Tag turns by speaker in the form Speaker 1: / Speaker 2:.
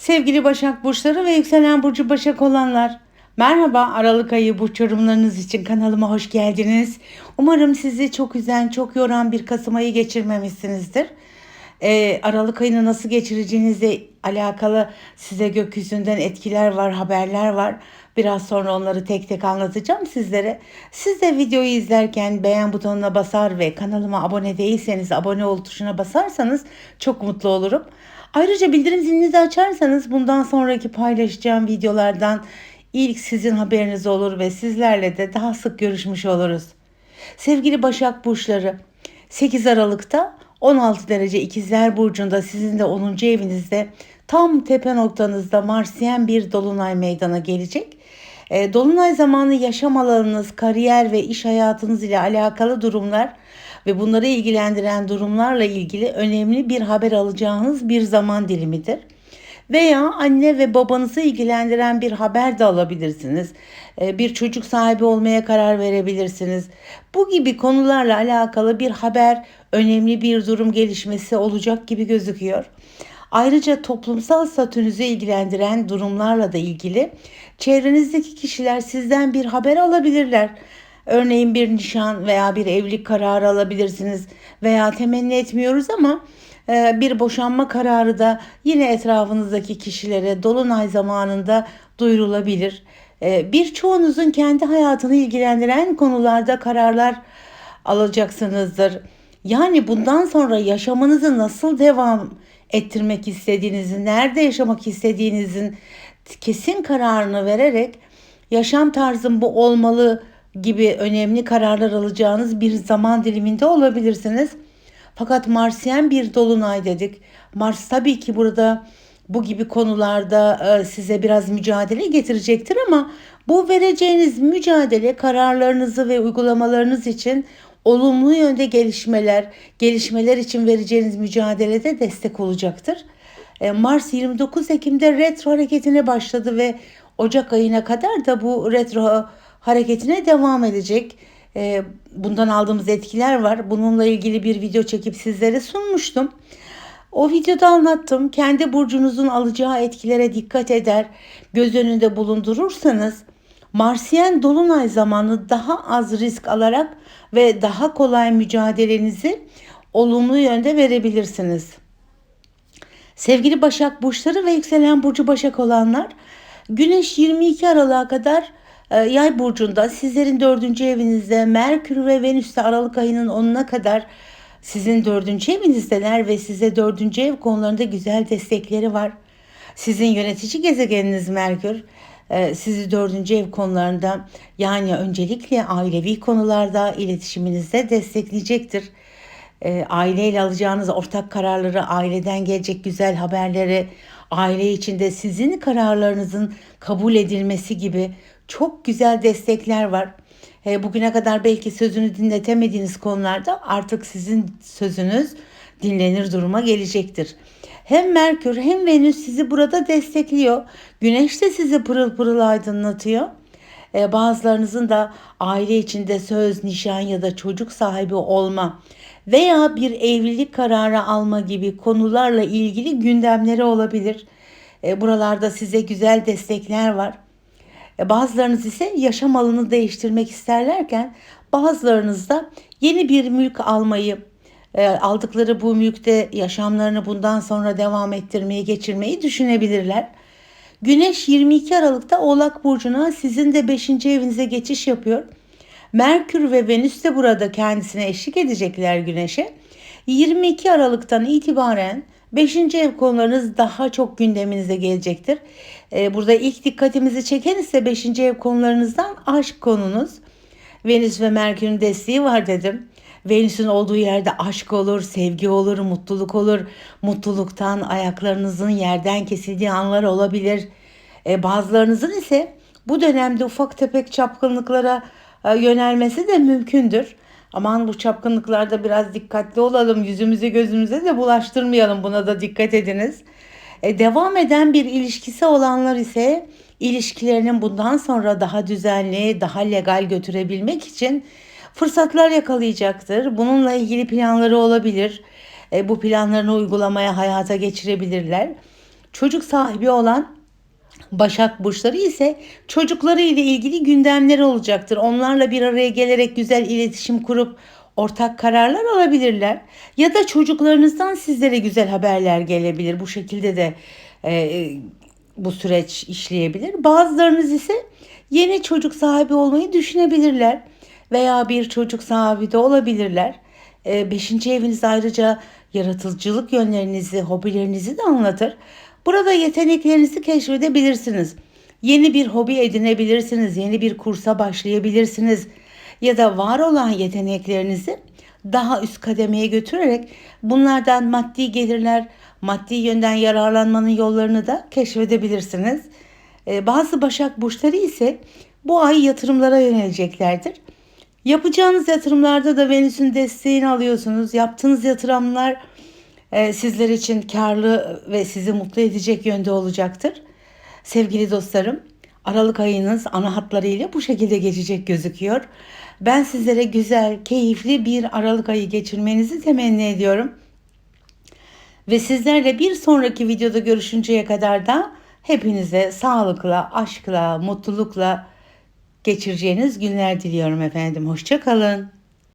Speaker 1: Sevgili Başak Burçları ve yükselen Burcu Başak olanlar. Merhaba Aralık ayı burç yorumlarınız için kanalıma hoş geldiniz. Umarım sizi çok üzen, çok yoran bir Kasım ayı geçirmemişsinizdir. Ee, Aralık ayını nasıl geçireceğinizle alakalı size gökyüzünden etkiler var, haberler var. Biraz sonra onları tek tek anlatacağım sizlere. Siz de videoyu izlerken beğen butonuna basar ve kanalıma abone değilseniz abone ol tuşuna basarsanız çok mutlu olurum. Ayrıca bildirim zilinizi açarsanız bundan sonraki paylaşacağım videolardan ilk sizin haberiniz olur ve sizlerle de daha sık görüşmüş oluruz. Sevgili Başak Burçları 8 Aralık'ta 16 derece ikizler burcunda sizin de 10. evinizde tam tepe noktanızda Marsiyen bir dolunay meydana gelecek. E, Dolunay zamanı yaşam alanınız, kariyer ve iş hayatınız ile alakalı durumlar ve bunları ilgilendiren durumlarla ilgili önemli bir haber alacağınız bir zaman dilimidir. Veya anne ve babanızı ilgilendiren bir haber de alabilirsiniz. Ee, Bir çocuk sahibi olmaya karar verebilirsiniz. Bu gibi konularla alakalı bir haber, önemli bir durum gelişmesi olacak gibi gözüküyor. Ayrıca toplumsal statünüzü ilgilendiren durumlarla da ilgili çevrenizdeki kişiler sizden bir haber alabilirler. Örneğin bir nişan veya bir evlilik kararı alabilirsiniz veya temenni etmiyoruz ama e, bir boşanma kararı da yine etrafınızdaki kişilere dolunay zamanında duyurulabilir. E, Birçoğunuzun kendi hayatını ilgilendiren konularda kararlar alacaksınızdır. Yani bundan sonra yaşamınızı nasıl devam ettirmek istediğinizi, nerede yaşamak istediğinizin kesin kararını vererek yaşam tarzım bu olmalı gibi önemli kararlar alacağınız bir zaman diliminde olabilirsiniz. Fakat Marsiyen bir dolunay dedik. Mars tabii ki burada bu gibi konularda e, size biraz mücadele getirecektir ama bu vereceğiniz mücadele kararlarınızı ve uygulamalarınız için olumlu yönde gelişmeler, gelişmeler için vereceğiniz mücadelede destek olacaktır. E, Mars 29 Ekim'de retro hareketine başladı ve Ocak ayına kadar da bu retro hareketine devam edecek. E, Bundan aldığımız etkiler var. Bununla ilgili bir video çekip sizlere sunmuştum. O videoda anlattım. Kendi burcunuzun alacağı etkilere dikkat eder, göz önünde bulundurursanız Marsiyen dolunay zamanı daha az risk alarak ve daha kolay mücadelenizi olumlu yönde verebilirsiniz. Sevgili Başak burçları ve yükselen burcu Başak olanlar, Güneş 22 Aralık'a kadar e, Yay burcunda sizlerin dördüncü evinizde Merkür ve Venüs de Aralık ayının 10'una kadar sizin dördüncü evinizdeler ve size dördüncü ev konularında güzel destekleri var. Sizin yönetici gezegeniniz Merkür sizi dördüncü ev konularında yani öncelikle ailevi konularda iletişiminizde destekleyecektir. E, aileyle alacağınız ortak kararları, aileden gelecek güzel haberleri, aile içinde sizin kararlarınızın kabul edilmesi gibi çok güzel destekler var. E, bugüne kadar belki sözünü dinletemediğiniz konularda artık sizin sözünüz dinlenir duruma gelecektir. Hem Merkür hem Venüs sizi burada destekliyor. Güneş de sizi pırıl pırıl aydınlatıyor. E, bazılarınızın da aile içinde söz, nişan ya da çocuk sahibi olma veya bir evlilik kararı alma gibi konularla ilgili gündemleri olabilir. E, buralarda size güzel destekler var. E, bazılarınız ise yaşam alanını değiştirmek isterlerken bazılarınız da yeni bir mülk almayı, e, aldıkları bu mülkte yaşamlarını bundan sonra devam ettirmeyi, geçirmeyi düşünebilirler. Güneş 22 Aralık'ta Oğlak Burcu'na sizin de 5. evinize geçiş yapıyor. Merkür ve Venüs de burada kendisine eşlik edecekler Güneş'e. 22 Aralık'tan itibaren 5. ev konularınız daha çok gündeminize gelecektir. Ee, burada ilk dikkatimizi çeken ise 5. ev konularınızdan aşk konunuz. Venüs ve Merkür'ün desteği var dedim. Venüs'ün olduğu yerde aşk olur, sevgi olur, mutluluk olur. Mutluluktan ayaklarınızın yerden kesildiği anlar olabilir. E, bazılarınızın ise bu dönemde ufak tefek çapkınlıklara e, yönelmesi de mümkündür. Aman bu çapkınlıklarda biraz dikkatli olalım. Yüzümüze gözümüze de bulaştırmayalım. Buna da dikkat ediniz. E, devam eden bir ilişkisi olanlar ise ilişkilerinin bundan sonra daha düzenli, daha legal götürebilmek için fırsatlar yakalayacaktır. Bununla ilgili planları olabilir. E, bu planlarını uygulamaya, hayata geçirebilirler. Çocuk sahibi olan Başak burçları ise çocukları ile ilgili gündemleri olacaktır. Onlarla bir araya gelerek güzel iletişim kurup ortak kararlar alabilirler. Ya da çocuklarınızdan sizlere güzel haberler gelebilir. Bu şekilde de e, bu süreç işleyebilir. Bazılarınız ise yeni çocuk sahibi olmayı düşünebilirler veya bir çocuk sahibi de olabilirler. E, beşinci eviniz ayrıca yaratıcılık yönlerinizi, hobilerinizi de anlatır. Burada yeteneklerinizi keşfedebilirsiniz. Yeni bir hobi edinebilirsiniz, yeni bir kursa başlayabilirsiniz ya da var olan yeteneklerinizi daha üst kademeye götürerek bunlardan maddi gelirler, maddi yönden yararlanmanın yollarını da keşfedebilirsiniz. Ee, bazı Başak burçları ise bu ay yatırımlara yöneleceklerdir. Yapacağınız yatırımlarda da Venüs'ün desteğini alıyorsunuz. Yaptığınız yatırımlar e, sizler için karlı ve sizi mutlu edecek yönde olacaktır. Sevgili dostlarım, Aralık ayınız ana hatlarıyla bu şekilde geçecek gözüküyor. Ben sizlere güzel, keyifli bir Aralık ayı geçirmenizi temenni ediyorum. Ve sizlerle bir sonraki videoda görüşünceye kadar da hepinize sağlıkla, aşkla, mutlulukla geçireceğiniz günler diliyorum efendim. Hoşçakalın.